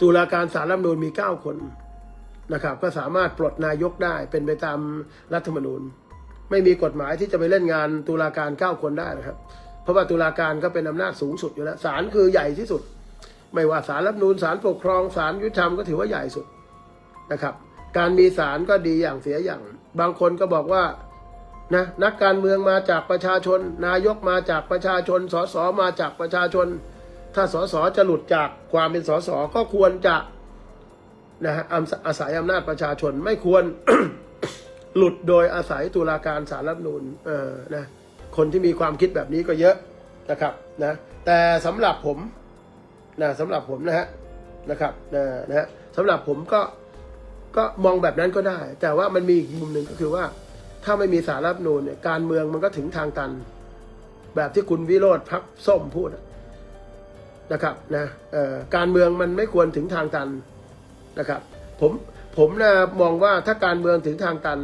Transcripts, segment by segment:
ตุลาการสารรัฐมนูญมีเก้าคนนะครับ ก็สามารถปลดนายกได้เป็นไปตามรัฐธรรมนูญ ไม่มีกฎหมายที่จะไปเล่นงานตุลาการเก้าคนได้นะครับ เพราะว่าตุลาการก็เป็นอำนาจสูงสุดอยู่แล้วศาลคือใหญ่ที่สุด ไม่ว่าศาลรัฐมนูญศาลปกครองศาลยุติธรรมก็ถือว่าใหญ่สุดนะครับ การมีศาลก็ดีอย่างเสียอย่าง บางคนก็บอกว่านะนักการเมืองมาจากประชาชน นายกมาจากประชาชนสสมาจากประชาชน ถ้าสสจะหลุดจากความเป็นสสก็ควรจะนะฮะอาศัยอำนาจประชาชนไม่ควรหลุดโดยอาศัยตุลาการสารรัฐมนูญเออนะคนที่มีความคิดแบบนี้ก็เยอะนะครับนะแต่สำหรับผมนะสำหรับผมนะฮะนะครับนะนะฮะสำหรับผมก็ก็มองแบบนั้นก็ได้ แต่ว่ามันมีอีกมุมหนึ่งก็คือว่า ถ้าไม่มีสารรัฐมนูญเนี่ยการเมืองมันก็ถึงทางตัน แบบที่คุณวิโรธพักส้มพูดอะ นะครับนะการเมืองมันไม่ควรถึงทางตันนะครับผมผมนะมองว่าถ้าการเมืองถึงทางตัน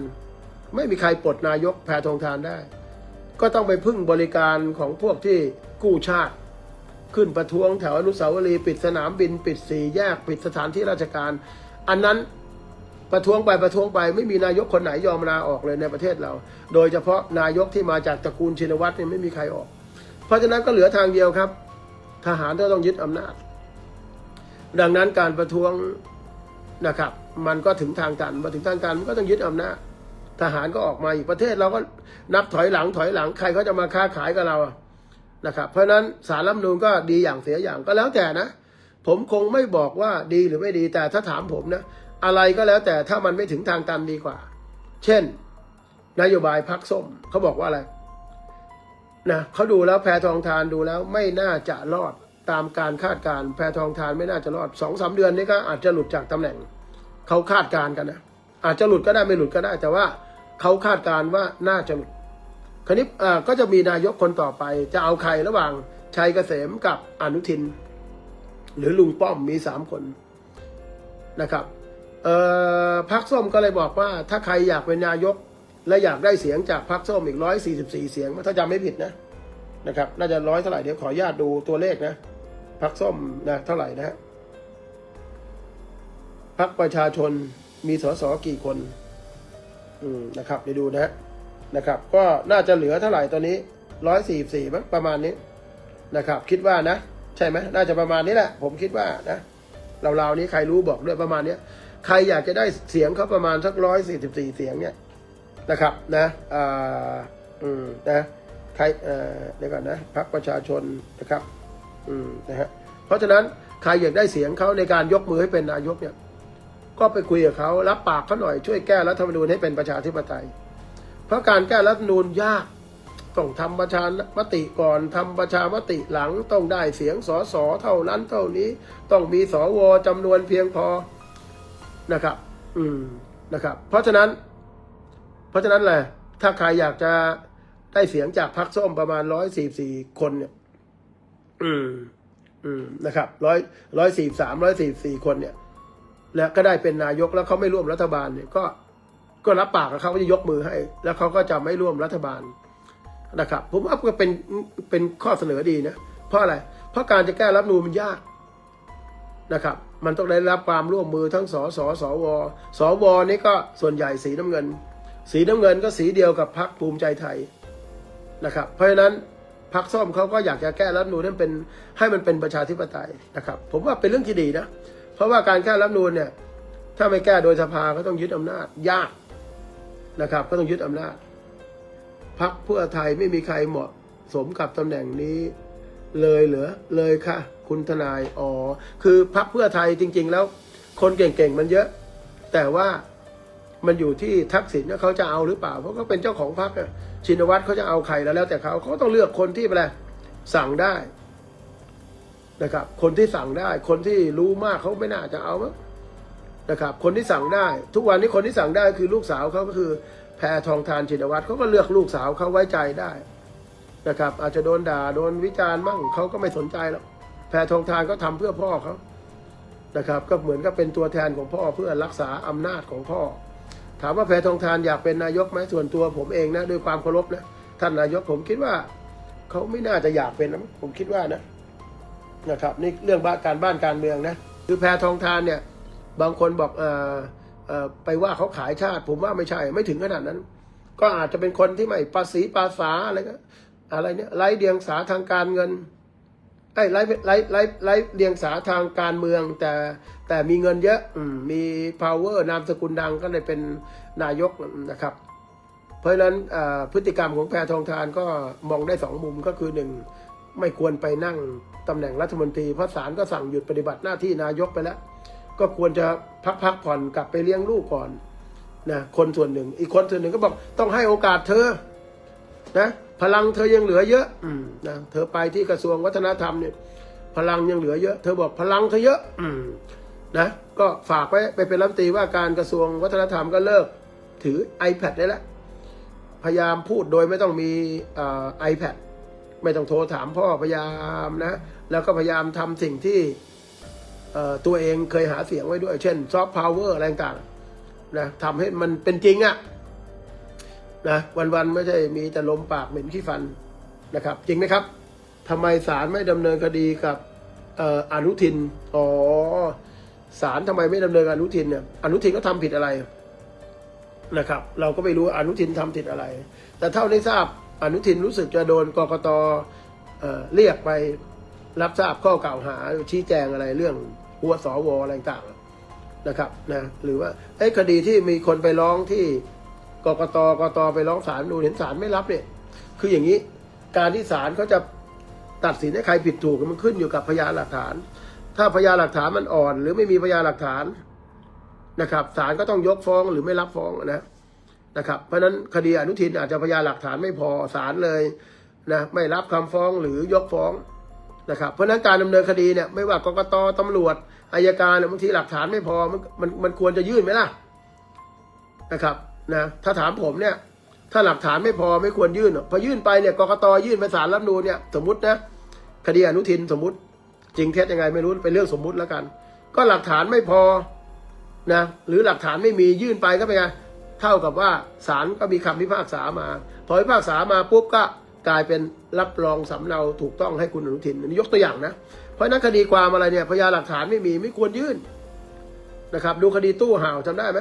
ไม่มีใครปลดนายกแพทองทานได้ ก็ต้องไปพึ่งบริการของพวกที่กู้ชาติ ขึ้นประท้วงแถวอนุสาวรีย์ปิดสนามบิน ปิดสี่แยกปิดสถานที่ราชการ อันนั้นประท้วงไปประท้วงไปไม่มีนายกคนไหนยอมลาออกเลยในประเทศเรา โดยเฉพาะนายกที่มาจากตระกูลชินวัตรเนี่ยไม่มีใครออก เพราะฉะนั้นก็เหลือทางเดียวครับ ทหารก็ต้องยึดอำนาจ ดังนั้นการประท้วงนะครับ มันก็ถึงทางตันมาถึงทางตันมันก็ต้องยึดอำนาจ ทหารก็ออกมาอีกประเทศเราก็นับถอยหลังถอยหลังใครเขาจะมาค้าขายกับเรานะครับ เพราะฉะนั้นสารรัฐมนูญก็ดีอย่างเสียอย่างก็แล้วแต่นะ ผมคงไม่บอกว่าดีหรือไม่ดีแต่ถ้าถามผมนะ อะไรก็แล้วแต่ถ้ามันไม่ถึงทางตันดีกว่า เช่น นโยบายพักส้มเขาบอกว่าอะไร นะเขาดูแล้วแพทองทานดูแล้วไม่น่าจะรอดตามการคาดการแพทองทานไม่น่าจะรอดสองสามเดือนนี้ก็อาจจะหลุดจากตำแหน่งเขาคาดการกันนะอาจจะหลุดก็ได้ไม่หลุดก็ได้ แต่ว่าเขาคาดการว่าน่าจะหลุดคราวนี้ก็จะมีนายกคนต่อไป จะเอาใครระหว่างชัยเกษมกับอนุทิน หรือลุงป้อมมีสามคนนะครับพักส้มก็เลยบอกว่าถ้าใครอยากเป็นนายก และอยากได้เสียงจากพักส้มอีกร้อยสี่สิบสี่เสียง ถ้าจำไม่ผิดนะนะครับ น่าจะร้อยเท่าไหร่เดี๋ยวขออนุญาตดูตัวเลขนะพักส้มนะเท่าไหร่นะฮะพักประชาชนมีสสกี่คน อืมนะครับเดี๋ยวดูนะฮะนะครับ ก็น่าจะเหลือเท่าไหร่ตอนนี้ร้อยสี่สี่มั้งประมาณนี้นะครับ คิดว่านะ ใช่ไหมน่าจะประมาณนี้แหละ ผมคิดว่านะเราๆนี้ใครรู้บอกด้วยประมาณเนี้ยใครอยากจะได้เสียงเขาประมาณสักร้อยสี่สิบสี่เสียงเนี่ย นะครับนะอ่าอืมนะใครเอ่อเดี๋ยวก่อนนะพรรคประชาชนนะครับอืมนะฮะเพราะฉะนั้นใครอยากได้เสียงเขาในการยกมือให้เป็นนายกเนี่ยก็ไปคุยกับเขารับปากเขาหน่อยช่วยแก้รัฐธรรมนูญให้เป็นประชาธิปไตย เพราะการแก้รัฐธรรมนูญยากต้องทำประชามติก่อนทำประชามติหลังต้องได้เสียงสสเท่านั้นเท่านี้ ต้องมีสวจำนวนเพียงพอนะครับ อืมนะครับ เพราะฉะนั้น เพราะฉะนั้นแหละถ้าใครอยากจะได้เสียงจากพรรคส้มประมาณร้อยสี่สี่คนเนี่ย อืม อืมนะครับร้อยร้อยสี่สามร้อยสี่สี่คนเนี่ย แล้วก็ได้เป็นนายกแล้วเขาไม่ร่วมรัฐบาลเนี่ย ก็ก็รับปากกับเขาว่าจะยกมือให้ แล้วเขาก็จะไม่ร่วมรัฐบาลนะครับผมว่าก็เป็นเป็นข้อเสนอดีนะเพราะอะไร เพราะการจะแก้รัฐธรรมนูญมันยากนะครับ มันต้องได้รับความร่วมมือทั้งสสสวสวนี่ก็ส่วนใหญ่สีน้ำเงิน สีน้ำเงินก็สีเดียวกับพรรคภูมิใจไทยนะครับ เพราะฉะนั้นพรรคส้มเขาก็อยากจะแก้รัฐนูญให้มันเป็นให้มันเป็นประชาธิปไตยนะครับ ผมว่าเป็นเรื่องที่ดีนะ เพราะว่าการแก้รัฐนูญเนี่ยถ้าไม่แก้โดยสภาก็ต้องยึดอำนาจยากนะครับ ก็ต้องยึดอำนาจพักเพื่อไทยไม่มีใครเหมาะสมกับตำแหน่งนี้เลยเหรอเลยค่ะ คุณทนายอ๋อคือพักเพื่อไทยจริง ๆ แล้ว คนเก่งๆมันเยอะ แต่ว่า มันอยู่ที่ทักษิณว่าเขาจะเอาหรือเปล่า เพราะเขาเป็นเจ้าของพรรคชินวัตรเขาจะเอาใครแล้วแล้วแต่เขาเขาต้องเลือกคนที่อะไรสั่งได้นะครับ คนที่สั่งได้ คนที่รู้มากเขาไม่น่าจะเอามั้งนะครับ คนที่สั่งได้ ทุกวันนี้คนที่สั่งได้คือลูกสาวเขาก็คือแพทองทานชินวัตรเขาก็เลือกลูกสาวเขาไว้ใจได้นะครับ อาจจะโดนด่าโดนวิจารณ์มั่งเขาก็ไม่สนใจหรอกแพทองทานก็ทำเพื่อพ่อเขานะครับ ก็เหมือนกับเป็นตัวแทนของพ่อเพื่อรักษาอำนาจของพ่อ ถามว่าแพทองทานอยากเป็นนายกไหมส่วนตัวผมเองนะด้วยความเคารพนะท่านนายกผมคิดว่าเขาไม่น่าจะอยากเป็นนะผมคิดว่านะนะครับนี่เรื่องบ้านการบ้านการเมืองนะคือแพทองทานเนี่ยบางคนบอกเออเออไปว่าเขาขายชาติ ผมว่าไม่ใช่ไม่ถึงขนาดนั้น ก็อาจจะเป็นคนที่ไม่ภาษีภาษาอะไรก็อะไรเนี่ยไร้เดียงสาทางการเงิน ไอ้ไร้ไร้ไร้ไร้เดียงสาทางการเมือง แต่แต่มีเงินเยอะอมมี power นามสกุลดังก็เลยเป็นนายกนะครับ เพราะฉะนั้นพฤติกรรมของแพทองทานก็มองได้สองมุมก็คือหนึ่งไม่ควรไปนั่งตำแหน่งรัฐมนตรีเพราะศาลก็สั่งหยุดปฏิบัติหน้าที่นายกไปแล้ว ก็ควรจะพักพักผ่อนกลับไปเลี้ยงลูกก่อนนะคนส่วนหนึ่ง อีกคนส่วนหนึ่งก็บอกต้องให้โอกาสเธอนะ พลังเธอยังเหลือเยอะอืมนะเธอไปที่กระทรวงวัฒนธรรมเนี่ย พลังยังเหลือเยอะ เธอบอกพลังเธอเยอะอืมนะก็ฝากไว้ไปเป็นรัฐมนตรีว่าการกระทรวงวัฒนธรรมก็เลิก ถือ iPad ได้แล้วพยายามพูดโดยไม่ต้องมีไอแพดไม่ต้องโทรถามพ่อพยายามนะ แล้วก็พยายามทำสิ่งที่เอ่อตัวเองเคยหาเสียงไว้ด้วย เช่นซอฟต์พาวเวอร์อะไรต่างๆนะทำให้มันเป็นจริงอะ นะวันๆไม่ใช่มีแต่ลมปากเหม็นขี้ฟันนะครับ จริงไหมครับทำไมศาลไม่ดำเนินคดีกับอออนุทินอ๋อศาลทำไมไม่ดำเนินอนุทินเนี่ยอนุทินก็ทำผิดอะไรนะครับ เราก็ไม่รู้อนุทินทำผิดอะไร แต่เท่าที่ทราบอนุทินรู้สึกจะโดนกรกตเเรียกไปรับทราบข้อกล่าวหาชี้แจงอะไรเรื่องหัวสวอะไรต่างนะครับนะหรือว่าไอ้คดีที่มีคนไปร้องที่ กกตกตไปร้องศาลดูเห็นศาลไม่รับเนี่ย คืออย่างนี้ การที่ศาลเขาจะตัดสินให้ใครผิดถูกมันขึ้นอยู่กับพยานหลักฐาน ถ้าพยานหลักฐานมันอ่อน หรือไม่มีพยานหลักฐานนะครับศาลก็ต้องยกฟ้องหรือไม่รับฟ้องนะนะครับ เพราะฉะนั้นคดีอนุทินอาจจะพยานหลักฐานไม่พอศาลเลยนะไม่รับคำฟ้องหรือยกฟ้องนะครับเพราะฉะนั้นการดำเนินคดีเนี่ยไม่ว่ากกตตำรวจอายการเนี่ยบางทีหลักฐานไม่พอมันมันมันควรจะยื่นไหมล่ะนะครับ นะถ้าถามผมเนี่ย ถ้าหลักฐานไม่พอไม่ควรยื่นพอยื่นไปเนี่ยกรกตยื่นไปศาลรัฐนูญเนี่ยสมมตินะคดีอนุทินสมมติ จริงเท็จยังไงไม่รู้เป็นเรื่องสมมุติแล้วกัน ก็หลักฐานไม่พอนะหรือหลักฐานไม่มียื่นไปก็เป็นไงเท่ากับว่าศาลก็มีคำพิพากษามา พอพิพากษามาปุ๊บก็กลายเป็นรับรองสำเนาถูกต้องให้คุณอนุทินนนี้ยกตัวอย่างนะ เพราะนั้นคดีความอะไรเนี่ยพยานหลักฐานไม่มีไม่ควรยื่นนะครับ ดูคดีตู้ห่าวจำได้ไหม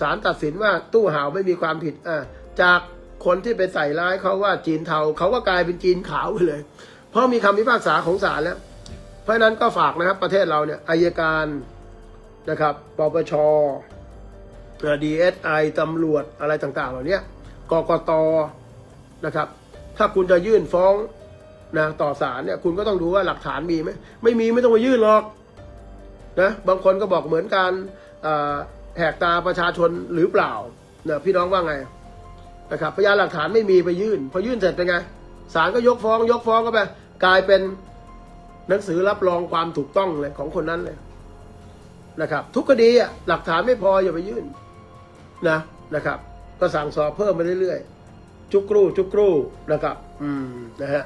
ศาลตัดสินว่าตู้ห่าวไม่มีความผิดอ่าจากคนที่ไปใส่ร้ายเขาว่าจีนเทาเขาก็กลายเป็นจีนขาวไปเลย เพราะมีคำพิพากษาของศาลแล้ว เพราะนั้นก็ฝากนะครับประเทศเราเนี่ยอายการนะครับปปชดีเอสไอตำรวจอะไรต่างๆ เหล่านี้กกตนะครับ ถ้าคุณจะยื่นฟ้องนะต่อศาลเนี่ยคุณก็ต้องดูว่าหลักฐานมีไหมไม่มีไม่ต้องมายื่นหรอกนะบางคนก็บอกเหมือนการอ่า แหกตาประชาชนหรือเปล่านะพี่น้องว่าไงนะครับพยานหลักฐานไม่มีไปยื่น พอยื่นเสร็จเป็นไงศาลก็ยกฟ้อง ยกฟ้องก็ไปกลายเป็นหนังสือรับรองความถูกต้องเลยของคนนั้นเลยนะครับ ทุกคดีอะหลักฐานไม่พออย่าไปยื่นนะนะครับ ก็สั่งสอบเพิ่มไปเรื่อยๆ จุกรูจุกรูนะครับ อืมนะฮะ